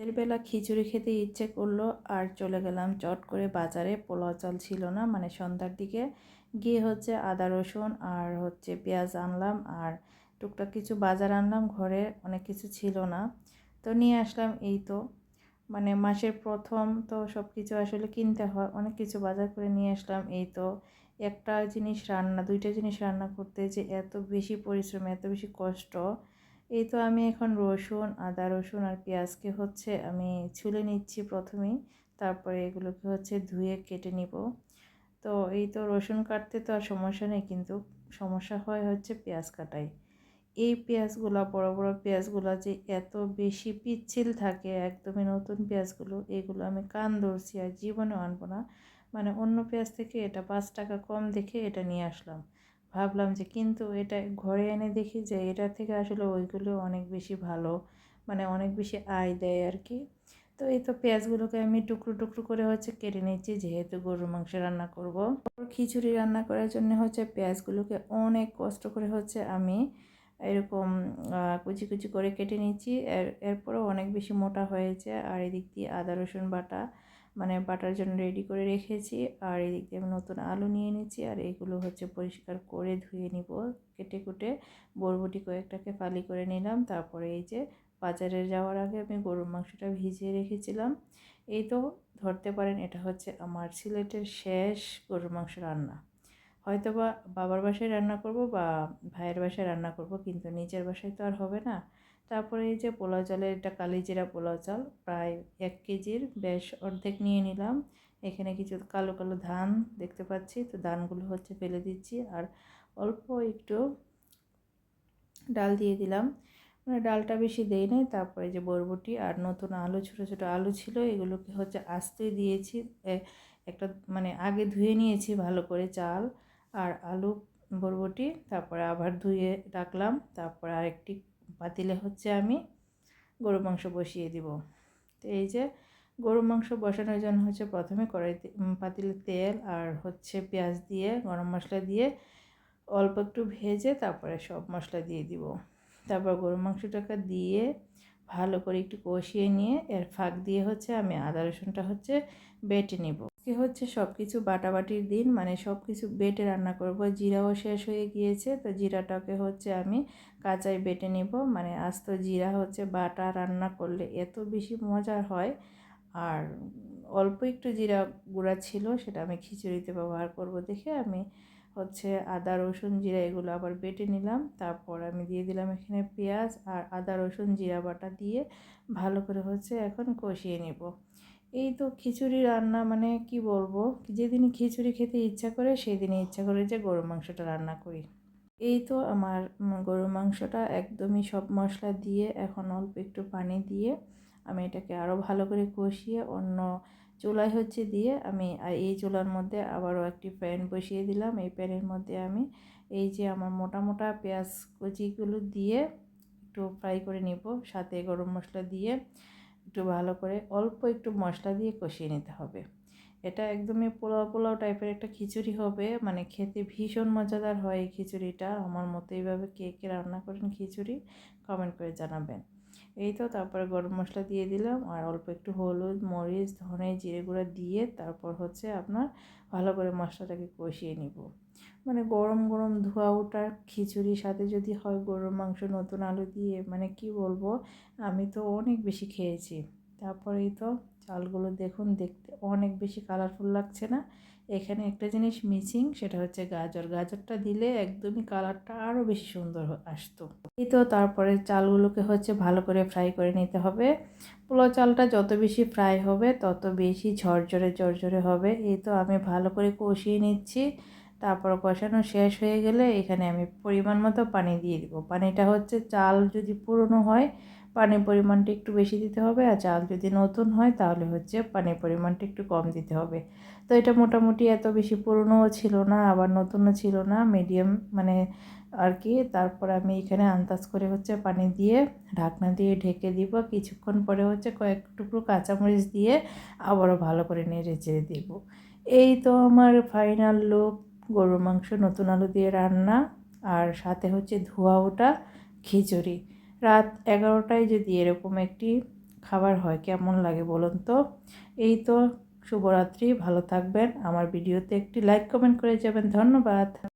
রাতের বেলা খিচুড়ি খেতে ইচ্ছে করল আর চলে গেলাম। চট করে বাজারে, পোলাও চাল ছিল না মানে সন্ধ্যার দিকে। গিয়ে হচ্ছে আদা, রসুন আর হচ্ছে পেঁয়াজ আনলাম আর টুকটাক কিছু বাজার আনলাম। ঘরে অনেক কিছু ছিল না। তো নিয়ে আসলাম এই তো। মানে মাসের প্রথম তো সব কিছু আসলে কিনতে হয়। অনেক কিছু বাজার করে নিয়ে আসলাম এই তো। একটা জিনিস রান্না, দুইটা জিনিস রান্না করতে যে এত বেশি পরিশ্রম, এত বেশি কষ্ট। এই তো আমি এখন রসুন, আদা রসুন আর পেঁয়াজকে হচ্ছে আমি ছুলে নিচ্ছি প্রথমেই। তারপরে এগুলোকে হচ্ছে ধুয়ে কেটে নিব। তো এই তো রসুন কাটতে তো আর সমস্যা নেই, কিন্তু সমস্যা হয় হচ্ছে পেঁয়াজ কাটাই এই পেঁয়াজগুলো, বড় বড় পেঁয়াজগুলো যে এত বেশি পিচ্ছিল থাকে একদমই নতুন পেঁয়াজগুলো, এগুলো আমি কান ধরছি আর জীবনে আনব না। মানে অন্য পেঁয়াজ থেকে এটা পাঁচ টাকা কম দেখে এটা নিয়ে আসলাম। ভাবলাম যে কিন্তু এটা ঘরে এনে দেখি যে এটা থেকে আসলে ওইগুলো অনেক বেশি ভালো মানে অনেক বেশি আয় দেয় আর কি তো এই তো পেঁয়াজগুলোকে আমি টুকরো টুকরো করে হচ্ছে কেটে নিচ্ছি, যেহেতু গরুর মাংস রান্না করব। খিচুড়ি রান্না করার জন্য হচ্ছে পেঁয়াজগুলোকে অনেক কষ্ট করে হচ্ছে আমি এরকম কুচি কুচি করে কেটে নিচ্ছি। এর, এরপরেও অনেক বেশি মোটা হয়েছে। আর এদিক দিয়ে আদা রসুন বাটা মানে বাটার জন্য রেডি করে রেখেছি। আর এদিক দিয়ে আমি নতুন আলু নিয়ে নিচ্ছি। আর এগুলো হচ্ছে পরিষ্কার করে ধুয়ে নিব। কেটে কুটে বরবটি কয়েকটাকে ফালি করে নিলাম। তারপরে এই যে বাজারে যাওয়ার আগে আমি গরুর মাংসটা ভিজিয়ে রেখেছিলাম। এই তো ধরতে পারেন, এটা হচ্ছে আমার সিলেটের শেষ গরুর মাংস রান্না। হয়তো বা বাবার বাসায় রান্না করব বা ভাইয়ের বাসায় রান্না করব, কিন্তু নিজের বাসায় তো আর হবে না। তারপরে এই যে পোলাও চালের এটা কালিজিরা পোলাও চাল, প্রায় এক কেজির বেশ অর্ধেক নিয়ে নিলাম। এখানে কিছু কালো কালো ধান দেখতে পাচ্ছি, তো ধানগুলো হচ্ছে ফেলে দিচ্ছি আর অল্প একটু ডাল দিয়ে দিলাম। মানে ডালটা বেশি দেই নাই, তারপরে যে বরবটি আর নতুন আলু, ছোটো ছোটো আলু ছিল, এগুলোকে হচ্ছে আস্তে দিয়েছি। একটা মানে আগে ধুয়ে নিয়েছি ভালো করে চাল আর আলু, বরবটি, তারপরে আবার ধুয়ে রাখলাম। তারপরে আরেকটি পাতিলে হচ্ছে আমি গরু মাংস বসিয়ে দিব। তো এই যে গরু মাংস বসানোর জন্য হচ্ছে প্রথমে কড়াইতে পাতিলে তেল আর হচ্ছে পেঁয়াজ দিয়ে, গরম মশলা দিয়ে অল্প একটু ভেজে তারপরে সব মশলা দিয়ে দিব। তারপর গরু মাংসটাকে দিয়ে ভালো করে একটু কষিয়ে নিয়ে এর ফাঁক দিয়ে হচ্ছে আমি আদা রসুনটা হচ্ছে বেটে নেব। আজকে হচ্ছে সব কিছু বাটাবাটির দিন মানে সব কিছু বেটে রান্না করব। জিরাও শেষ হয়ে গিয়েছে, তো জিরাটাকে হচ্ছে আমি কাঁচাই বেটে নেব। মানে আস্ত জিরা হচ্ছে বাটা রান্না করলে এত বেশি মজার হয়। আর অল্প একটু জিরা গুঁড়া ছিল, সেটা আমি খিচুড়িতে ব্যবহার করব দেখে আমি হচ্ছে আদা, রসুন, জিরা এগুলো আবার বেটে নিলাম। তারপর আমি দিয়ে দিলাম এখানে পেঁয়াজ আর আদা, রসুন, জিরা বাটা দিয়ে ভালো করে হচ্ছে এখন কষিয়ে নেব। এই তো খিচুড়ি রান্না মানে কি বলব, যেদিনই খিচুড়ি খেতে ইচ্ছা করে সেই দিনই ইচ্ছা করে যে গরুর মাংসটা রান্না করি। এই তো আমার গরুর মাংসটা একদমই সব মশলা দিয়ে, এখন অল্প একটু পানি দিয়ে আমি এটাকে আরও ভালো করে কষিয়ে অন্য চুলায় হচ্ছে দিয়ে আমি এই চুলার মধ্যে আবারও একটি প্যান বসিয়ে দিলাম। এই প্যানের মধ্যে আমি এই যে আমার মোটা মোটা পেঁয়াজ কুচিগুলো দিয়ে একটু ফ্রাই করে নিব, সাথে গরম মশলা দিয়ে। একটু ভালো করে অল্প একটু মশলা দিয়ে কষিয়ে নিতে হবে। এটা একদমই পোলাও পোলাও টাইপের একটা খিচুড়ি হবে মানে খেতে ভীষণ মজাদার হয় এই খিচুড়িটা। আমার মতো এইভাবে কে কে রান্না করেন খিচুড়ি কমেন্ট করে জানাবেন। এই তো, তারপরে গরম মশলা দিয়ে দিলাম, আর অল্প একটু হলুদ, মরিচ, ধনে, জিরে গুঁড়া দিয়ে তারপর হচ্ছে আপনার ভালো করে মশলাটাকে কষিয়ে নিব। মানে গরম গরম ধোয়া ওঠার খিচুড়ির সাথে যদি হয় গরুর মাংস, নতুন আলু দিয়ে মানে কি বলব? আমি তো অনেক বেশি খেয়েছি। তারপরেই তো চালগুলো দেখুন দেখতে অনেক বেশি কালারফুল লাগছে না। এখানে একটা জিনিস মিসিং সেটা হচ্ছে গাজর। গাজরটা দিলে একদমই কালারটা আরও বেশি সুন্দর আসতো। এই তো তারপরে চালগুলোকে হচ্ছে ভালো করে ফ্রাই করে নিতে হবে। পোলাও চালটা যত বেশি ফ্রাই হবে, তত বেশি ঝরঝরে ঝরঝরে হবে। এই তো আমি ভালো করে কষিয়ে নিচ্ছি। তারপর কষানো শেষ হয়ে গেলে এখানে আমি পরিমাণ মতো পানি দিয়ে দিব। পানিটা হচ্ছে চাল যদি পুরনো হয়, পানির পরিমাণটা একটু বেশি দিতে হবে আর চাল যদি নতুন হয় তাহলে হচ্ছে পানির পরিমাণটা একটু কম দিতে হবে। তো এটা মোটামুটি এত বেশি পুরনোও ছিল না, আবার নতুনও ছিল না মিডিয়াম মানে আর কি। তারপর আমি এখানে আন্দাজ করে হচ্ছে পানি দিয়ে ঢাকনা দিয়ে ঢেকে দিব। কিছুক্ষণ পরে হচ্ছে কয়েক টুকরো কাঁচামরিচ দিয়ে আবারও ভালো করে নেড়ে চেড়ে দিব। এই তো আমার ফাইনাল লুক গরুর মাংস, নতুন আলু দিয়ে রান্না, আর সাথে হচ্ছে ধোয়া ওটা, খিচুড়ি। রাত এগারোটায় যদি এরকম একটি খাবার হয়, কেমন লাগে বলুন তো? এই তো, শুভরাত্রি, ভালো থাকবেন। আমার ভিডিওতে একটি লাইক কমেন্ট করে যাবেন। ধন্যবাদ।